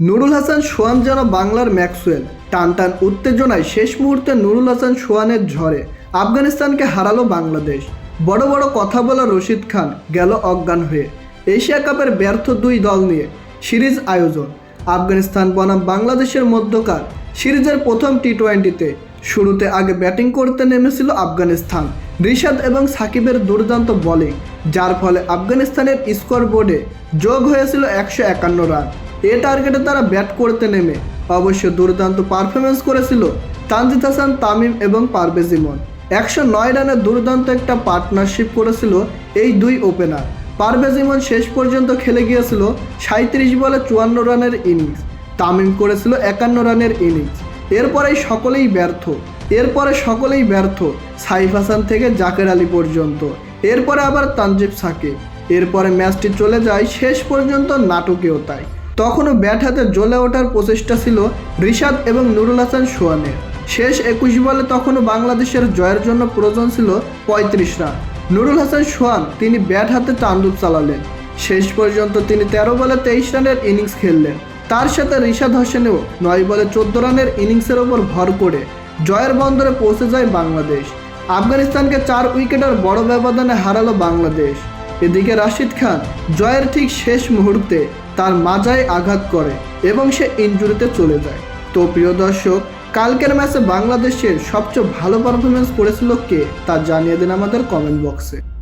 Nurul Hasan Schwann যেন বাংলার Maxwell. টান টান উত্তেজনায় শেষ মুহূর্তে নুরুল হাসান সোয়ানের ঝড়ে আফগানিস্তানকে হারালো বাংলাদেশ। বড় বড় কথা বলা রশিদ খান গেল অজ্ঞান হয়ে। এশিয়া কাপের ব্যর্থ দুই দল নিয়ে সিরিজ আয়োজন। আফগানিস্তান বনাম বাংলাদেশের মধ্যকার সিরিজের প্রথম টি টোয়েন্টিতে শুরুতে আগে ব্যাটিং করতে নেমেছিল আফগানিস্তান। রিশাদ এবং সাকিবের দুর্দান্ত বোলিং, যার ফলে আফগানিস্তানের স্কোর বোর্ডে যোগ হয়েছিল একশো একান্ন রান। এ টার্গেটে তারা ব্যাট করতে নেমে। অবশ্য দুর্দান্ত পারফরমেন্স করেছিল তানজিদ হাসান, তামিম এবং পারভেজ ইমন। একশো নয় রানের দুর্দান্ত একটা পার্টনারশিপ করেছিল এই দুই ওপেনার। পারভেজ ইমন শেষ পর্যন্ত খেলে গিয়েছিল সাঁত্রিশ বলে চুয়ান্ন রানের ইনিংস। তামিম করেছিল একান্ন রানের ইনিংস। এরপরেই সকলেই ব্যর্থ। এরপরে সকলেই ব্যর্থ সাইফ হাসান থেকে জাকের আলী পর্যন্ত। এরপরে আবার তানজিব সাকিব। এরপরে ম্যাচটি চলে যায় শেষ পর্যন্ত নাটকীয়তায়। তখনও ব্যাট হাতে জ্বলে ওঠার প্রচেষ্টা ছিল রিশাদ এবং নুরুল হাসান সোয়ানের শেষ একুশ বলে তখনও বাংলাদেশের জয়ের জন্য প্রয়োজন ছিল পঁয়ত্রিশ রান। নুরুল হাসান সোয়ান তিনি ব্যাট হাতে তাণ্ডব চালালেন। শেষ পর্যন্ত তিনি তেরো বলে তেইশ রানের ইনিংস খেললেন। তার সাথে রিশাদ হোসেনও নয় বলে চোদ্দ রানের ইনিংসের ওপর ভর করে জয়ের বন্দরে পৌঁছে যায় বাংলাদেশ। আফগানিস্তানকে চার উইকেটের বড় ব্যবধানে হারালো বাংলাদেশ। এদিকে রাশিদ খান জয়ের ঠিক শেষ মুহূর্তে তার মাজায় আঘাত করে এবং সে ইঞ্জুরিতে চলে যায়। তো প্রিয় দর্শক, কালকের ম্যাচে বাংলাদেশের সবচেয়ে ভালো পারফরমেন্স করেছিল কে তা জানিয়ে দিন আমাদের কমেন্ট বক্সে